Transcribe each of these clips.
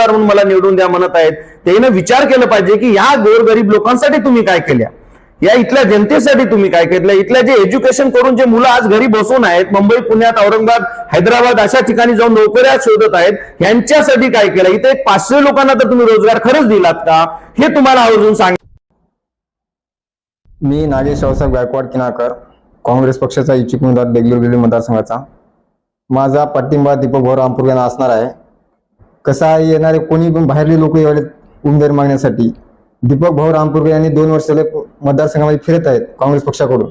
आमदार म्हणून मला निवडून द्या म्हणत आहेत. त्याने विचार केला पाहिजे की ह्या गोरगरीब लोकांसाठी तुम्ही काय केल्या? या इथल्या जनतेसाठी तुम्ही काय केलं इथल्या जे एज्युकेशन करून जे मुलं आज घरी बसून आहेत मुंबई पुण्यात औरंगाबाद हैदराबाद अशा ठिकाणी जाऊन नोकऱ्या शोधत आहेत यांच्यासाठी काय केलं? इथे एक पाचशे लोकांना तर तुम्ही रोजगार खरंच दिलात का? हे तुम्हाला आवर्जून सांग. मी नागेश रावसाहेब गायकवाड किनाकर काँग्रेस पक्षाचा इच्छुक उमेदवार देगलूर मतदारसंघाचा. माझा पाठिंबा दीपक भोर रामपूर यांना असणार आहे. कसं आहे येणारे कोणी पण बाहेरले लोक एवढे उमेदवारी मागण्यासाठी. दीपक भाऊ रामपूरकर यांनी दोन वर्ष झाले मतदारसंघामध्ये फिरत आहेत काँग्रेस पक्षाकडून.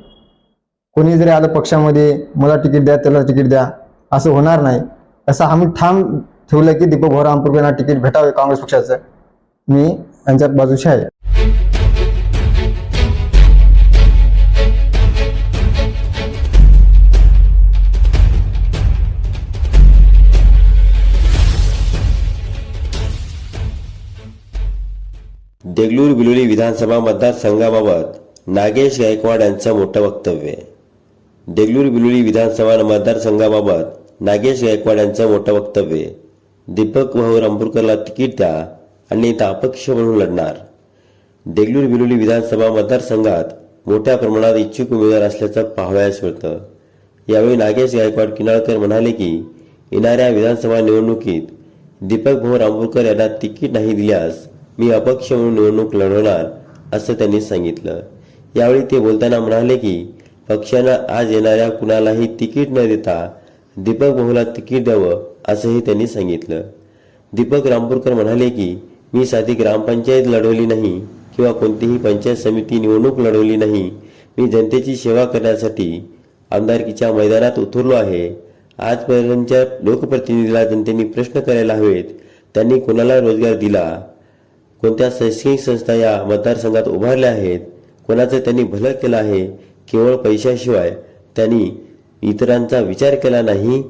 कोणी जरी आलं पक्षामध्ये मला तिकीट द्या त्याला तिकीट द्या असं होणार नाही. असं आम्ही ठाम ठेवलं की दीपक भाऊ रामपूरकर यांना तिकीट भेटावे काँग्रेस पक्षाचं. मी यांच्या बाजूशी आहे. देगलूर बिलोली विधानसभा मतदारसंघाबाबत नागेश गायकवाड यांचं मोठं वक्तव्य. देगलूर बिलोली विधानसभा मतदारसंघाबाबत नागेश गायकवाड यांचं मोठं वक्तव्य. दीपक भाऊ रामपूरकरला तिकीट द्या आणि इथं अपक्ष म्हणून लढणार. देगलूर बिलोली विधानसभा मतदारसंघात मोठ्या प्रमाणात इच्छुक उमेदवार असल्याचं पाहावयास मिळतं. यावेळी नागेश गायकवाड किनाळकर म्हणाले की येणाऱ्या विधानसभा निवडणुकीत दीपक भाऊ रामपूरकर यांना तिकीट नाही दिल्यास मी अपक्ष म्हणून निवडणूक लढवणार असं त्यांनी सांगितलं. यावेळी ते बोलताना म्हणाले की पक्षानं आज येणाऱ्या कुणालाही तिकीट न देता दीपक भाऊला तिकीट द्यावं असंही त्यांनी सांगितलं. दीपक रामपूरकर म्हणाले की मी साधी ग्रामपंचायत लढवली नाही किंवा कोणतीही पंचायत समिती निवडणूक लढवली नाही. मी जनतेची सेवा करण्यासाठी आमदारकीच्या मैदानात उतरलो आहे. आजपर्यंतच्या लोकप्रतिनिधीला जनतेने प्रश्न करायला हवेत. त्यांनी कोणाला रोजगार दिला? कोणत्या शैक्षणिक संस्था या मतदारसंघात उभारल्या आहेत कोणाचं त्यांनी भलं केलं आहे केवळ पैशाशिवाय त्यांनी इतरांचा विचार केला नाही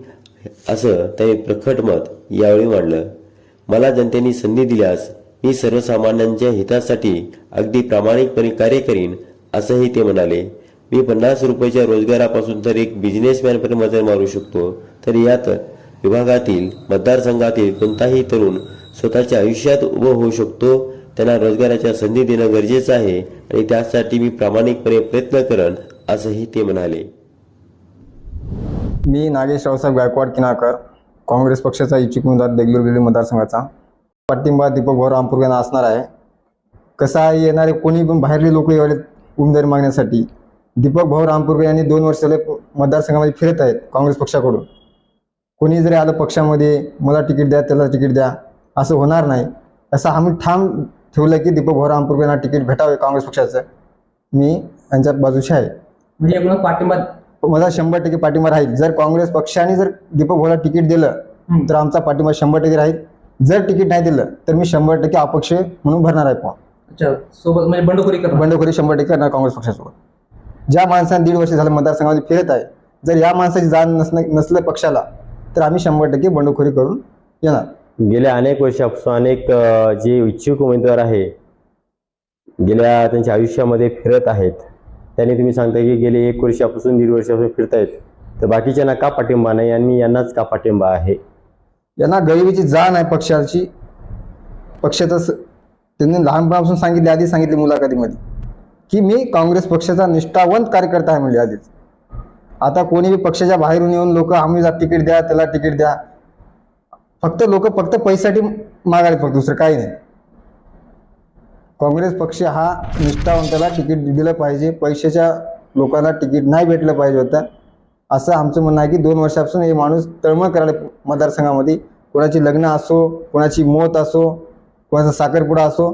असं त्यांनी प्रखट मत यावेळी मांडलं. मला जनतेने संधी दिल्यास मी सर्वसामान्यांच्या हितासाठी अगदी प्रामाणिकपणे कार्य करीन असंही ते म्हणाले. मी पन्नास रुपयाच्या रोजगारापासून तर एक बिझनेसमॅनपर्यंत मजल मारू शकतो तर यात विभागातील मतदारसंघातील कोणताही तरुण स्वतःच्या आयुष्यात उभं होऊ शकतो. त्यांना रोजगाराच्या संधी देणं गरजेचं आहे आणि त्यासाठी मी प्रामाणिकपणे प्रयत्न करन असंही ते म्हणाले. मी नागेश रावसाहेब गायकवाड किनाकर काँग्रेस पक्षाचा इच्छुक उमेदवार देगलूर मतदारसंघाचा. पाठिंबा दीपक भाऊ रामपूर यांना असणार आहे. कसं आहे येणारे कोणी पण बाहेरले लोक एवढे उमेदवारी मागण्यासाठी? दीपक भाऊ रामपूरकर यांनी दोन वर्ष झाले मतदारसंघामध्ये फिरत आहेत काँग्रेस पक्षाकडून. कोणी जरी आलं पक्षामध्ये मला तिकीट द्या त्याला तिकीट द्या असं होणार नाही. असं आम्ही ठाम ठेवलं की दीपक भाऊ रामपूरकर यांना तिकीट भेटावे काँग्रेस पक्षाचं. मी यांच्या बाजूशी आहे. म्हणजे एकूण पाठिंबा मला शंभर टक्के पाठिंबा राहील. जर काँग्रेस पक्षाने जर दीपक भाऊला तिकीट दिलं. तर आमचा पाठिंबा शंभर टक्के राहील. जर तिकीट नाही दिलं तर मी शंभर टक्के अपक्ष म्हणून भरणार आहे फॉर्म अच्छा सोबत म्हणजे बंडखोरी करणार. बंडखोरी शंभर टक्के करणार काँग्रेस पक्षासोबत. ज्या माणसाने दीड वर्ष झालं मतदारसंघामध्ये फिरत आहे जर या माणसाची जाण नसणं नसलं पक्षाला तर आम्ही शंभर टक्के बंडखोरी करून येणार. गेल्या अनेक वर्षापासून अनेक जे इच्छुक उमेदवार आहे गेल्या त्यांच्या आयुष्यामध्ये फिरत आहेत त्यांनी तुम्ही सांगता की गेले एक वर्षापासून दीड वर्षापासून फिरतायत. तर बाकीच्यांना का पाठिंबा नाही आणि यांनाच का पाठिंबा आहे? यांना गरिबीची जाण आहे पक्षाची. पक्षाचा त्यांनी लहानपणापासून सांगितले आधी सांगितले मुलाखतीमध्ये की मी काँग्रेस पक्षाचा निष्ठावंत कार्यकर्ता आहे म्हणजे आधीच. आता कोणीही पक्षाच्या बाहेरून येऊन लोक आम्ही तिकीट द्या त्याला तिकीट द्या फक्त लोक फक्त पैशासाठी मागायला फक्त दुसरं काही नाही. काँग्रेस पक्ष हा निष्ठावंताला तिकीट दिलं पाहिजे पैशाच्या लोकांना तिकीट नाही भेटलं पाहिजे होतं. असं आमचं म्हणणं आहे की दोन वर्षापासून हे माणूस तळमळ करायला मतदारसंघामध्ये कोणाची लग्न असो कोणाची मौत असो कोणाचा साखरपुडा असो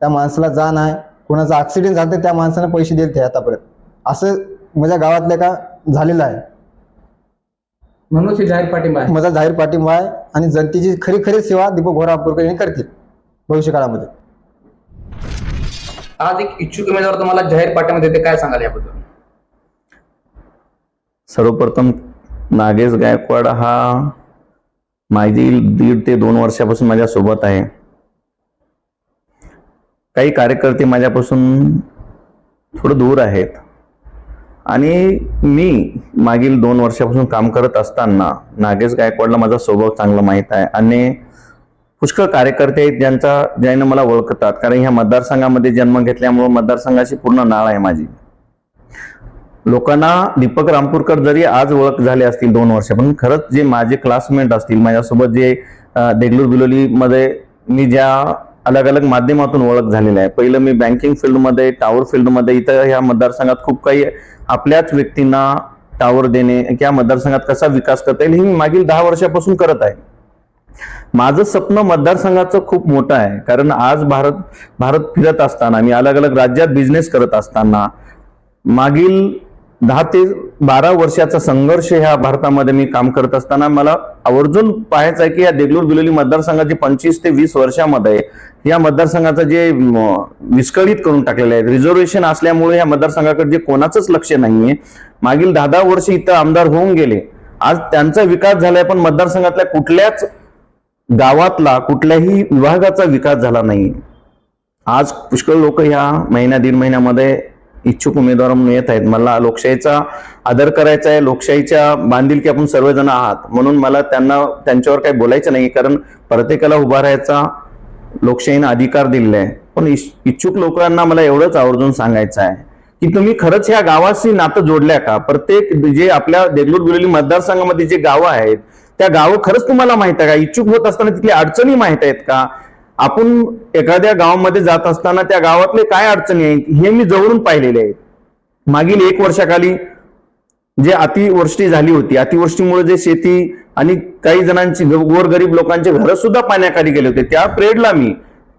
त्या माणसाला जाण आहे. कोणाचा ॲक्सिडेंट झाला तर त्या माणसानं पैसे दिले ते आतापर्यंत. असं माझ्या गावातल्या का झालेलं आहे. म्हणून हे जाहीर पाठिंबा आहे. माझा जाहीर पाठिंबा आहे आणि जनतेची खरी खरी सेवा दीपक भोरापूरकर यांनी करतील भविष्य काळामध्ये. आज एक इच्छुक उमेदवार तुम्हाला जाहीर पाठिंबा देते काय सांगाल याबद्दल? सर्वप्रथम नागेश गायकवाड हा मागील दीड ते दोन वर्षापासून माझ्या सोबत आहे. काही कार्यकर्ते माझ्यापासून थोडं दूर आहेत. आणि मी मागील दोन वर्षापासून काम करत असताना नागेश गायकवाडला माझा स्वभाव चांगला माहीत आहे आणि पुष्कळ कार्यकर्ते आहेत ज्यांचा ज्याने मला ओळखतात. कारण ह्या मतदारसंघामध्ये जन्म घेतल्यामुळे मतदारसंघाची पूर्ण नाळ आहे माझी. लोकांना दीपक रामपूरकर जरी आज ओळख झाले असतील दोन वर्ष पण खरंच जे माझे क्लासमेट असतील माझ्यासोबत जे देगलूर बिलोलीमध्ये मी ज्या अलग अलग माध्यमातून ओळख झालेली आहे. पहिलं मी बँकिंग फील्डमध्ये टावर फील्डमध्ये इथं ह्या मतदारसंघात खूप काही आपल्याच व्यक्तींना टावर देणे या मतदारसंघात कसा विकास करता येईल हे मी मागील दहा वर्षापासून करत आहे. माझं स्वप्न मतदारसंघाचं खूप मोठं आहे. कारण आज भारत भारत फिरत असताना मी अलग अलग राज्यात बिझनेस करत असताना मागील दहा ते बारा वर्षाचा संघर्ष ह्या भारतामध्ये मी काम करत असताना मला आवर्जून पाहायचं आहे की या देगलूर बिलोली मतदारसंघाचे पंचवीस ते वीस वर्षामध्ये या मतदारसंघाचं जे विस्कळीत करून टाकलेलं आहे. रिझर्वेशन असल्यामुळे या मतदारसंघाकडे जे कोणाचंच लक्ष नाहीये. मागील दहा दहा वर्ष इथं आमदार होऊन गेले. आज त्यांचा विकास झालाय पण मतदारसंघातल्या कुठल्याच गावातला कुठल्याही विभागाचा विकास झाला नाही आज पुष्कळ लोक ह्या महिन्या दीड महिन्यामध्ये इच्छुक उमेदवार म्हणून येत आहेत. मला लोकशाहीचा आदर करायचा आहे. लोकशाहीच्या बांधिलकी आपण सर्वजण आहात. म्हणून मला त्यांना त्यांच्यावर काही बोलायचं नाही कारण प्रत्येकाला उभा राहायचा लोकशाहीने अधिकार दिलेला आहे. पण इच्छुक लोकांना मला एवढंच आवर्जून सांगायचं आहे की तुम्ही खरंच ह्या गावाशी नातं जोडल्या का? प्रत्येक जे आपल्या देगलूर बिलोली मतदारसंघामध्ये जे गावं आहेत त्या गावं खरंच तुम्हाला माहीत आहे का? इच्छुक होत असताना तिथली अडचणी माहीत आहेत का? आपण एखाद्या गावामध्ये जात असताना त्या गावातले काय अडचणी आहेत हे मी जवळून पाहिलेले आहेत. मागील एक वर्षाखाली जे अतिवृष्टी झाली होती अतिवृष्टीमुळे जे शेती आणि काही जणांची गोरगरीब लोकांचे घर सुद्धा पाण्याखाली गेले होते. त्या प्रेडला मी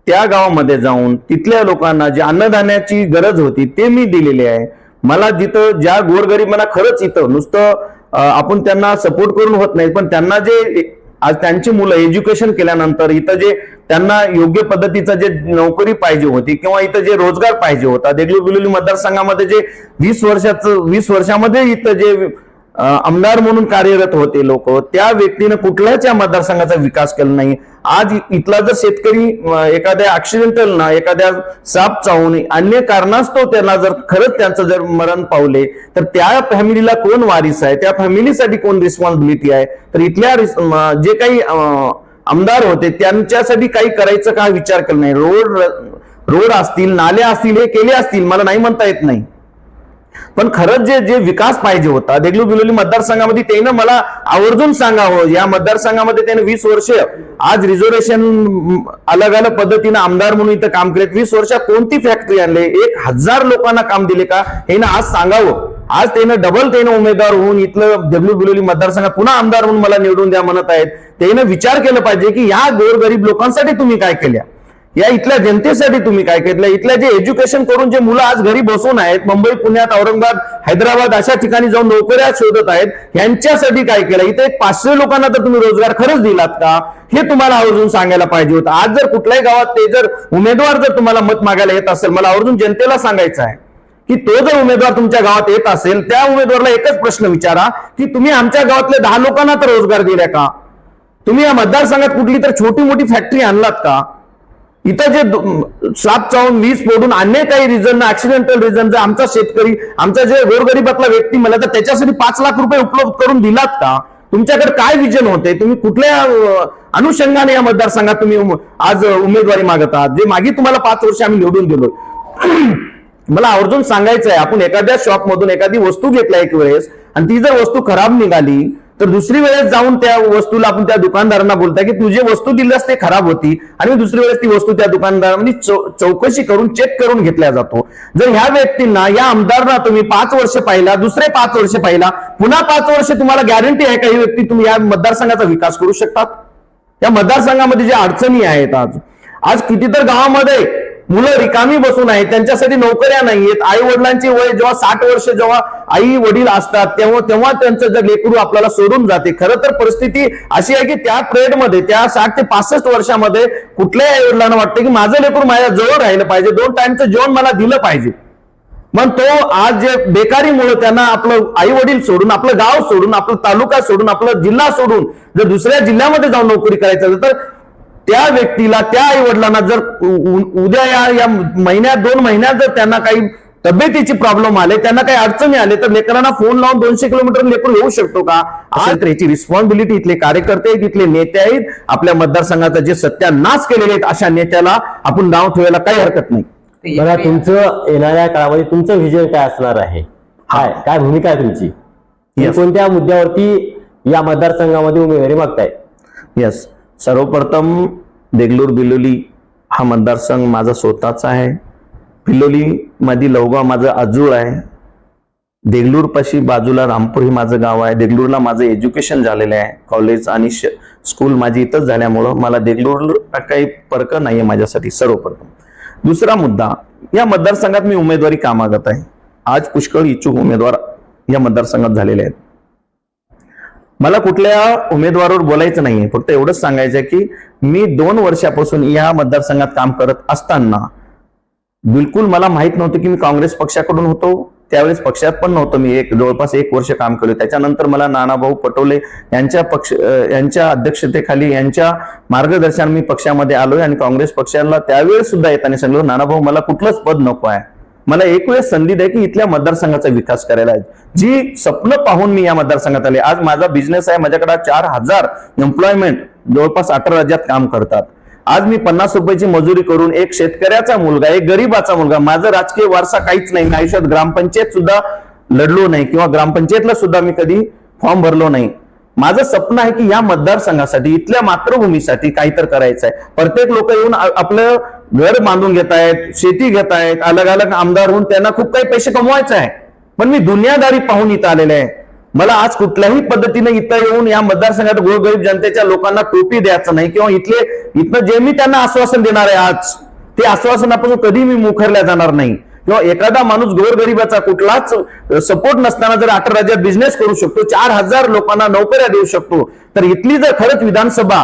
त्या गावामध्ये जाऊन तिथल्या लोकांना जे अन्नधान्याची गरज होती ते मी दिलेले आहे. मला जिथं ज्या गोरगरिबांना खरंच इथं नुसतं आपण त्यांना सपोर्ट करून होत नाही पण त्यांना जे आज त्यांची मुलं एज्युकेशन केल्यानंतर इथं जे त्यांना योग्य पद्धतीचं जे नोकरी पाहिजे होती किंवा इथं जे रोजगार पाहिजे होता देगलूर बिलोली मतदारसंघामध्ये जे वीस वर्षाचं वीस वर्षामध्ये इथं जे आमदार म्हणून कार्यरत होते लोक. त्या व्यक्तीनं कुठल्याच या मतदारसंघाचा विकास केला नाही. आज इथला जर शेतकरी एखाद्या ऍक्सिडेंटल ना एखाद्या साप चावून अन्य कारणास्तव त्यांना जर खरंच त्यांचं जर मरण पावले तर त्या फॅमिलीला कोण वारीस आहे? त्या फॅमिलीसाठी कोण रिस्पॉन्सिबिलिटी आहे? तर इथल्या जे काही आमदार होते त्यांच्यासाठी काही करायचं का विचार केला नाही? रोड रोड असतील नाले असतील हे केले असतील मला नाही म्हणता येत नाही. पण खरंच जे जे विकास पाहिजे होता देगलू बिलोली मतदारसंघामध्ये त्यानं मला आवर्जून सांगावं. या मतदारसंघामध्ये त्याने वीस वर्ष आज रिझर्वेशन अलग अलग पद्धतीनं आमदार म्हणून इथं काम केले वीस वर्षात कोणती फॅक्टरी आणले? एक हजार लोकांना काम दिले का? हे ना आज सांगावं. आज त्यानं डबल त्यानं उमेदवार होऊन इथलं देगलू बिलोली मतदारसंघात पुन्हा आमदार म्हणून मला निवडून द्या म्हणत आहेत. त्यानं विचार केला पाहिजे की या गोरगरीब लोकांसाठी तुम्ही काय केल्या? या इथल्या जनतेसाठी तुम्ही काय केलं? इथल्या जे एज्युकेशन करून जे मुलं आज घरी बसून आहेत मुंबई पुण्यात औरंगाबाद हैदराबाद अशा ठिकाणी जाऊन नोकऱ्या शोधत आहेत यांच्यासाठी काय केलं? इथे एक पाचशे लोकांना तर तुम्ही रोजगार खरंच दिलात का? हे तुम्हाला आवर्जून सांगायला पाहिजे होतं. आज जर कुठल्याही गावात ते जर उमेदवार जर तुम्हाला मत मागायला येत असेल मला आवर्जून जनतेला सांगायचं आहे की तो जर उमेदवार तुमच्या गावात येत असेल त्या उमेदवाराला एकच प्रश्न विचारा की तुम्ही आमच्या गावातल्या दहा लोकांना तर रोजगार दिला का? तुम्ही या मतदारसंघात कुठली तर छोटी मोठी फॅक्टरी आणलात का? इथं जे साप चावून वीज फोडून अन्य काही रिझन ऍक्सिडेंटल रिझन जर आमचा शेतकरी आमचा जे गोरगरीबातला व्यक्ती मला तर त्याच्यासाठी पाच लाख रुपये उपलब्ध करून दिलात का? तुमच्याकडे काय विजन होते? तुम्ही कुठल्या अनुषंगाने या मतदारसंघात तुम्ही आज उमेदवारी मागत? आहात जे मागे तुम्हाला पाच वर्ष आम्ही निवडून दिलो. मला आवर्जून सांगायचं आहे आपण एखाद्या शॉपमधून एखादी वस्तू घेतल्या एक वेळेस आणि ती जर वस्तू खराब निघाली तर दुसरी वेळेस जाऊन त्या वस्तूला आपण त्या दुकानदारांना बोलता की तुझे वस्तू दिल्यास ते खराब होती आणि दुसरी वेळेस ती वस्तू त्या दुकानदारांनी म्हणजे चौकशी करून चेक करून घेतल्या जातो. जर ह्या व्यक्तींना या आमदारांना तुम्ही पाच वर्ष पाहिला दुसरे पाच वर्ष पाहिला पुन्हा पाच वर्ष तुम्हाला गॅरंटी आहे का ही व्यक्ती तुम्ही या मतदारसंघाचा विकास करू शकतात? या मतदारसंघामध्ये ज्या अडचणी आहेत आज आज किती तर गावामध्ये मुलं रिकामी बसून आहेत त्यांच्यासाठी नोकऱ्या नाहीयेत. आई वडिलांची वय जेव्हा साठ वर्ष जेव्हा आई वडील असतात तेव्हा तेव्हा त्यांचं जर लेकरू आपल्याला सोडून जाते. खरं तर परिस्थिती अशी आहे की त्या पिरियडमध्ये त्या साठ ते पासष्ट वर्षामध्ये कुठल्याही आई वडिलांना वाटतं की माझं लेकरू माझ्या जवळ राहिलं पाहिजे. दोन टाइमचं जेवण मला दिलं पाहिजे. मग तो आज जे बेकारीमुळे त्यांना आपलं आई वडील सोडून आपलं गाव सोडून आपलं तालुका सोडून आपलं जिल्हा सोडून जर दुसऱ्या जिल्ह्यामध्ये जाऊन नोकरी करायचं तर त्या व्यक्तीला त्या आई वडिलांना जर उद्या या या महिन्यात दोन महिन्यात जर त्यांना काही तब्येतीची प्रॉब्लेम आले त्यांना काही अडचणी आले तर लेकरांना फोन लावून दोनशे किलोमीटर लेकरू येऊ शकतो का? असेल तर याची रिस्पॉन्सिबिलिटी इथले कार्यकर्ते आहेत इथले नेते आहेत आपल्या मतदारसंघाचा जे सत्यानाश केलेले आहेत अशा नेत्याला आपण नाव ठेवायला काही हरकत नाही. ते बघा तुमचं येणाऱ्या काळामध्ये तुमचं व्हिजन काय असणार आहे? काय काय भूमिका आहे तुमची. कोणत्या मुद्द्यावरती या मतदारसंघामध्ये उमेदवारी मागताय? येस सर्वप्रथम देगलूर बिलोली हा मतदारसंघ माझा स्वतःचा आहे. बिलोलीमध्ये लवगाव माझं आजूळ आहे. देगलूरपाशी बाजूला रामपूर हे माझं गाव आहे. देगलूरला माझं एज्युकेशन झालेलं आहे. कॉलेज आणि श- स्कूल माझी इथंच झाल्यामुळं मला देगलूर काही फरक नाही आहे माझ्यासाठी सर्वप्रथम. दुसरा मुद्दा या मतदारसंघात मी उमेदवारी कामागत आहे. आज पुष्कळ इच्छुक उमेदवार या मतदारसंघात झालेले आहेत. मला कुठल्या उमेदवारावर बोलायचं नाहीये. फक्त एवढंच सांगायचं आहे की मी दोन वर्षापासून या मतदारसंघात काम करत असताना बिलकुल मला माहीत नव्हतं की मी काँग्रेस पक्षाकडून होतो. त्यावेळेस पक्षात पण नव्हतं मी एक जवळपास एक वर्ष काम केलं. त्याच्यानंतर मला नानाभाऊ पटोले यांच्या पक्ष यांच्या अध्यक्षतेखाली यांच्या मार्गदर्शन मी पक्षामध्ये आलोय आणि काँग्रेस पक्षाला त्यावेळेस सुद्धा येताना सांगलो नानाभाऊ मला कुठलंच पद नको आहे. मला एक वेळेस संधी द्या की इथल्या मतदारसंघाचा विकास करायला आहे. जी स्वप्न पाहून मी या मतदारसंघात आले. आज माझा बिझनेस आहे माझ्याकडे चार हजार एम्प्लॉयमेंट जवळपास अठरा राज्यात काम करतात. आज मी पन्नास रुपयाची मजुरी करून एक शेतकऱ्याचा मुलगा एक गरीबाचा मुलगा माझा राजकीय वारसा काहीच नाही. मी आयुष्यात ग्रामपंचायत सुद्धा लढलो नाही किंवा ग्रामपंचायतला सुद्धा मी कधी फॉर्म भरलो नाही. माझं स्वप्न आहे की या मतदारसंघासाठी इथल्या मातृभूमीसाठी काहीतरी करायचं आहे प्रत्येक लोक येऊन आपलं घर बांधून घेत आहेत शेती घेत आहेत अलग अलग आमदार होऊन त्यांना खूप काही पैसे कमवायचे आहे पण मी दुनियादारी पाहून इथं आलेले आहे. मला आज कुठल्याही पद्धतीने इथं येऊन या मतदारसंघात गोरगरीब जनतेच्या लोकांना टोपी द्यायचं नाही किंवा इथले इथनं जे मी त्यांना आश्वासन देणार आहे आज ते आश्वासनापासून कधी मी मुखरल्या जाणार नाही. किंवा एखादा माणूस गोरगरिबाचा कुठलाच सपोर्ट नसताना जर अठरा राज्यात बिझनेस करू शकतो चार हजार लोकांना नोकऱ्या देऊ शकतो तर इथली जर खरंच विधानसभा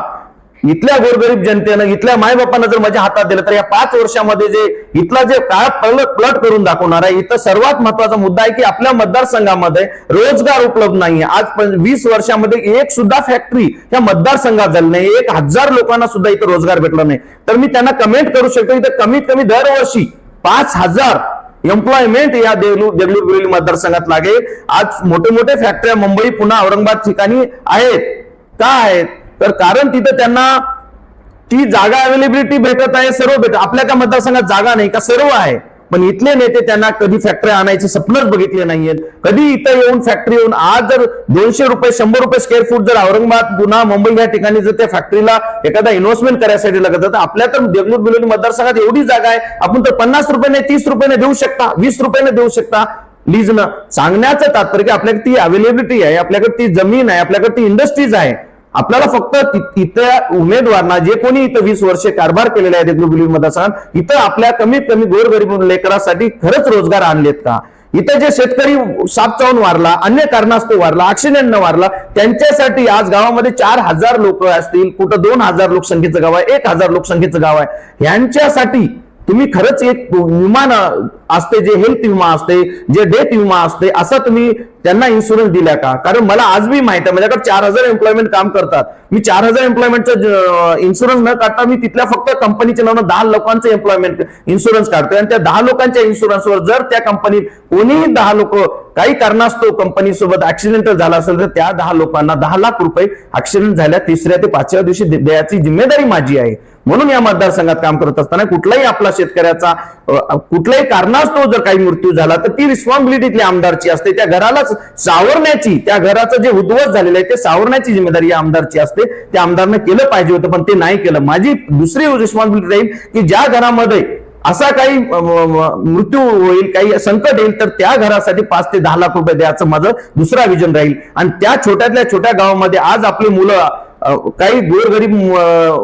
इथल्या गोरगरीब जनतेनं इथल्या मायबापांना जर माझ्या हातात दिलं तर या पाच वर्षामध्ये जे इथला जे काळ पलट प्लट करून दाखवणार आहे इथं सर्वात महत्त्वाचा मुद्दा आहे की आपल्या मतदारसंघामध्ये रोजगार उपलब्ध नाहीये आज पण वीस वर्षामध्ये एक सुद्धा फॅक्टरी या मतदारसंघात झाली नाही. एक हजार लोकांना सुद्धा इथं रोजगार भेटला नाही. तर मी त्यांना कमेंट करू शकतो इथं कमीत कमी दरवर्षी पाच हजार एम्प्लॉयमेंट या देगलूर देगलूर बिलोली मतदारसंघात लागेल. आज मोठे मोठे फॅक्टऱ्या मुंबई पुन्हा औरंगाबाद ठिकाणी आहेत. का आहेत? तर कारण तिथं त्यांना ती जागा अवेलेबिलिटी भेटत आहे सर्व भेटत. आपल्या का मतदारसंघात जागा नाही का सर्व आहे? पण इथले नेते त्यांना कधी फॅक्टरी आणायचे स्वप्नच बघितले नाहीयेत. कधी इथं येऊन फॅक्टरी येऊन आज जर दोनशे रुपये शंभर रुपये स्क्वेअर फूट जर औरंगाबाद पुन्हा मुंबई या ठिकाणी जर त्या फॅक्टरीला एखादा इन्व्हेस्टमेंट करायसाठी लागत तर आपल्या तर देगलूर बिलोली मतदारसंघात एवढी जागा आहे आपण तर पन्नास रुपयाने तीस रुपयाने देऊ शकता वीस रुपयाने देऊ शकता. लीजनं सांगण्याचं तात्पर्य की आपल्याकडे ती अवेलेबिलिटी आहे आपल्याकडे ती जमीन आहे आपल्याकडे ती इंडस्ट्रीज आहे. आपल्याला फक्त ति- इथल्या उमेदवारांना जे कोणी इथं वीस वर्षे कारभार केलेले आहेत देगलूर मतदारसंघात इथं आपल्या कमीत कमी गोरगरीब लेकरासाठी खरंच रोजगार आणलेत का? इथं जे शेतकरी साप चावून वारला अन्य कारणास्तव वारला ऍक्सिडेंटनं वारला त्यांच्यासाठी आज गावामध्ये चार हजार लोक असतील कुठं दोन हजार लोकसंख्येचं गाव आहे एक हजार लोकसंख्येचं गाव आहे. यांच्यासाठी तुम्ही खरंच एक विमान असते जे हेल्थ विमा असते जे डेथ विमा असते असा तुम्ही त्यांना इन्शुरन्स दिल्या का? कारण मला आज बी माहीत आहे माझ्याकडे चार हजार एम्प्लॉयमेंट काम करतात. मी चार हजार एम्प्लॉयमेंटचं इन्शुरन्स न काढता मी तिथल्या फक्त कंपनीच्या नावानं दहा लोकांचं एम्प्लॉयमेंट इन्शुरन्स काढतोय. आणि त्या दहा लोकांच्या इन्शुरन्सवर जर त्या कंपनीत कोणीही दहा लोक काही कारणास्तव कंपनी सोबत ऍक्सिडेंटल झाला असेल तर त्या दहा लोकांना दहा लाख रुपये ऍक्सिडेंट झाल्या तिसऱ्या ते पाचव्या दिवशी द्यायची जिम्मेदारी माझी आहे. म्हणून या मतदारसंघात काम करत असताना कुठलाही आपला शेतकऱ्याचा कुठल्याही कारणा कारणास्तव जर काही मृत्यू झाला तर ती रिस्पॉन्सिबिलिटी आमदारची असते. त्या घरालाच सावरण्याची त्या घराचं जे उद्ध्वस्त झालेलं आहे ते सावरण्याची जिम्मेदारी या आमदारची असते. त्या आमदारनं केलं पाहिजे होतं पण ते नाही केलं. माझी दुसरी रिस्पॉन्सिबिलिटी राहील की ज्या घरामध्ये असा काही मृत्यू होईल काही संकट येईल तर त्या घरासाठी पाच ते दहा लाख रुपये द्यायचं माझं दुसरा विजन राहील. आणि त्या छोट्यातल्या छोट्या गावामध्ये आज आपली मुलं काही गोरगरीब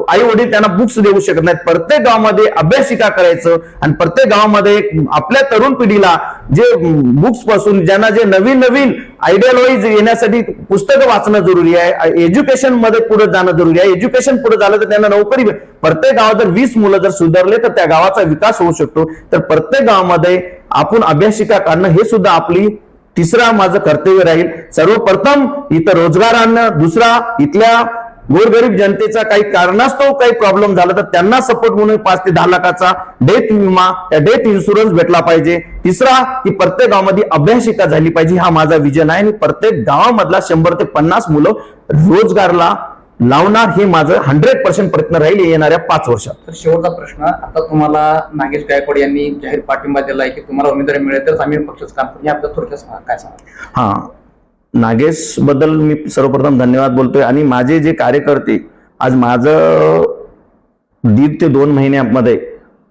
आई वडील त्यांना बुक्स देऊ शकत नाहीत. प्रत्येक गावामध्ये अभ्यासिका करायचं आणि प्रत्येक गावामध्ये आपल्या तरुण पिढीला जे बुक्सपासून ज्यांना जे नवीन नवीन आयडियालॉईज येण्यासाठी पुस्तकं वाचणं जरुरी आहे. एज्युकेशनमध्ये पुढे जाणं जरुरी आहे. एज्युकेशन पुढे झालं तर त्यांना नोकरी प्रत्येक गावात जर वीस मुलं जर सुधारले तर त्या गावाचा विकास होऊ शकतो. तर प्रत्येक गावामध्ये आपण अभ्यासिका काढणं हे सुद्धा आपली तिसरा माझं कर्तव्य राहील. सर्वप्रथम इथं रोजगार आणणं दुसरा इथल्या गोरगरीब जनतेचा काही कारणास्तव काही प्रॉब्लेम झाला तर त्यांना सपोर्ट म्हणून पाच ते दहा लाखाचा डेथ विमा डेथ इन्शुरन्स भेटला पाहिजे. तिसरा की प्रत्येक गावामध्ये अभ्यासिका झाली पाहिजे हा माझा विजन आहे. आणि प्रत्येक गावामधला शंभर ते पन्नास मुलं रोजगारला लावणार हे माझं हंड्रेड पर्सेंट प्रयत्न राहील येणाऱ्या पाच वर्षात. तर शेवटचा प्रश्न आता तुम्हाला नागेश गायकवाड यांनी जाहीर पाठिंबा दिला आहे की तुम्हाला उमेदवारी मिळेल तरच आम्ही पक्षच काम करू याबद्दल थोडक्यात काय सांगा? हा. नागेशबद्दल मी सर्वप्रथम धन्यवाद बोलतोय. आणि माझे जे कार्यकर्ते आज माझं दीड ते दोन महिन्यामध्ये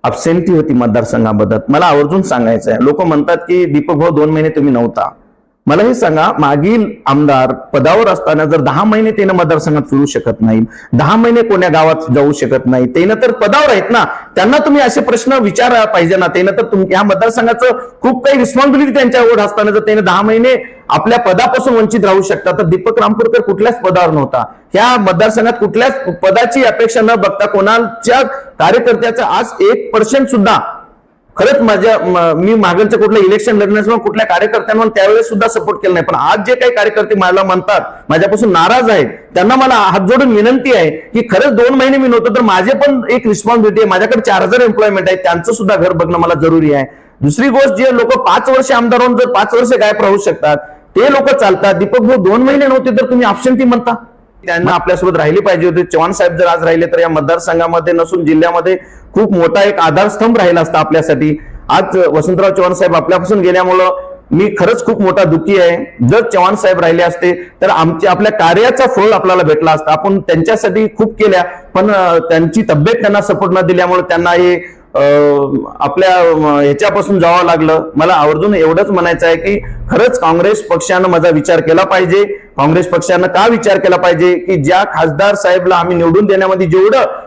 अबसेंटी होती मतदारसंघाबद्दल. मला आवर्जून सांगायचं आहे लोक म्हणतात की दीपक भाऊ दोन महिने तुम्ही नव्हता. मला हे सांगा मागील आमदार पदावर असताना जर दहा महिने त्यानं मतदारसंघात फिरू शकत नाही दहा महिने कोण्या गावात जाऊ शकत नाही त्यानं तर पदावर आहेत ना त्यांना तुम्ही असे प्रश्न विचारा पाहिजे ना त्यानं तर तुम ह्या मतदारसंघाचं खूप काही रिस्पॉन्सिबिलिटी त्यांच्यावर असताना जर त्याने दहा महिने आपल्या पदापासून वंचित राहू शकता तर दीपक रामपूरकर कुठल्याच पदावर नव्हता. ह्या मतदारसंघात कुठल्याच पदाची अपेक्षा न बघता कोणाच्या कार्यकर्त्याचा आज एक पर्सेंट सुद्धा खरंच माझ्या मी मागणचं कुठलं इलेक्शन लढण्यास कुठल्या कार्यकर्त्यांना त्यावेळेस सुद्धा सपोर्ट केला नाही. पण आज जे काही कार्यकर्ते मला म्हणतात माझ्यापासून नाराज आहेत त्यांना मला हात जोडून विनंती आहे की खरंच दोन महिने मी नव्हतो तर माझे पण एक रिस्पॉन्सिबिलिटी आहे. माझ्याकडे चार हजार एम्प्लॉयमेंट आहे त्यांचं सुद्धा घर बघणं मला जरुरी आहे. दुसरी गोष्ट जे लोक पाच वर्ष आमदार होऊन जर पाच वर्ष गायब राहू शकतात ते लोक चालतात. दीपक भाऊ दोन महिने नव्हते तर तुम्ही ऑप्शनटी म्हणता. त्यांना आपल्यासोबत राहिले पाहिजे होती. चव्हाण साहेब जर आज राहिले तर या मतदारसंघामध्ये नसून जिल्ह्यामध्ये खूप मोठा एक आधारस्तंभ राहिला असता आपल्यासाठी. आज वसंतराव चव्हाण साहेब आपल्यापासून गेल्यामुळं मी खरंच खूप मोठा दुःखी आहे. जर चव्हाण साहेब राहिले असते तर आमच्या आपल्या कार्याचा फळ आपल्याला भेटला असता. आपण त्यांच्यासाठी खूप केल्या पण त्यांची तब्येत त्यांना सपोर्ट न दिल्यामुळे त्यांना हे आपल्या ह्याच्यापासून जावं लागलं. मला आवर्जून एवढंच म्हणायचं आहे की खरंच काँग्रेस पक्षानं माझा विचार केला पाहिजे. काँग्रेस पक्षानं का विचार केला पाहिजे? की ज्या खासदार साहेबला आम्ही निवडून देण्यामध्ये जेवढं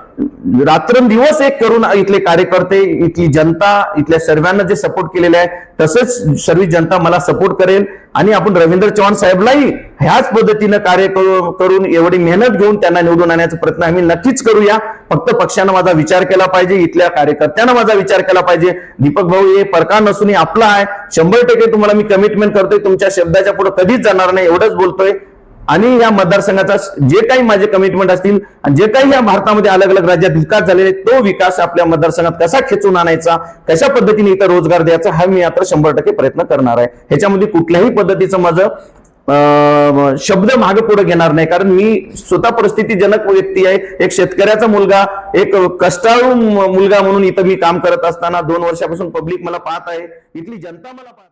रात्रंदिवस एक करून इथले कार्यकर्ते इथली जनता इथल्या सर्वांना जे सपोर्ट केलेले आहे तसेच सर्व जनता मला सपोर्ट करेल. आणि आपण रवींद्र चव्हाण साहेबलाही ह्याच पद्धतीनं कार्य करून एवढी मेहनत घेऊन त्यांना निवडून आणण्याचा प्रयत्न आम्ही नक्कीच करूया. फक्त पक्षानं माझा विचार केला पाहिजे इथल्या कार्यकर्त्यांना माझा विचार केला पाहिजे. दीपक भाऊ हे परकार नसून आपला आहे. शंभर टक्के तुम्हाला मी कमिटमेंट करतोय तुमच्या शब्दाच्या पुढे कधीच जाणार नाही एवढंच बोलतोय. आणि या मतदारसंघाचा जे काही माझे कमिटमेंट असतील आणि जे काही या भारतामध्ये अलग अलग राज्यात विकास झालेले तो विकास आपल्या मतदारसंघात कसा खेचून आणायचा कशा पद्धतीने इथं रोजगार द्यायचा हा मी आता शंभर टक्के प्रयत्न करणार आहे. ह्याच्यामध्ये कुठल्याही पद्धतीचं माझं शब्द मागे पुढे घेणार नाही. कारण मी स्वतः परिस्थितीजनक व्यक्ती आहे. एक शेतकऱ्याचा मुलगा एक कष्टाळू मुलगा म्हणून इथं मी काम करत असताना दोन वर्षापासून पब्लिक मला पाहत आहे. इथली जनता मला पाहत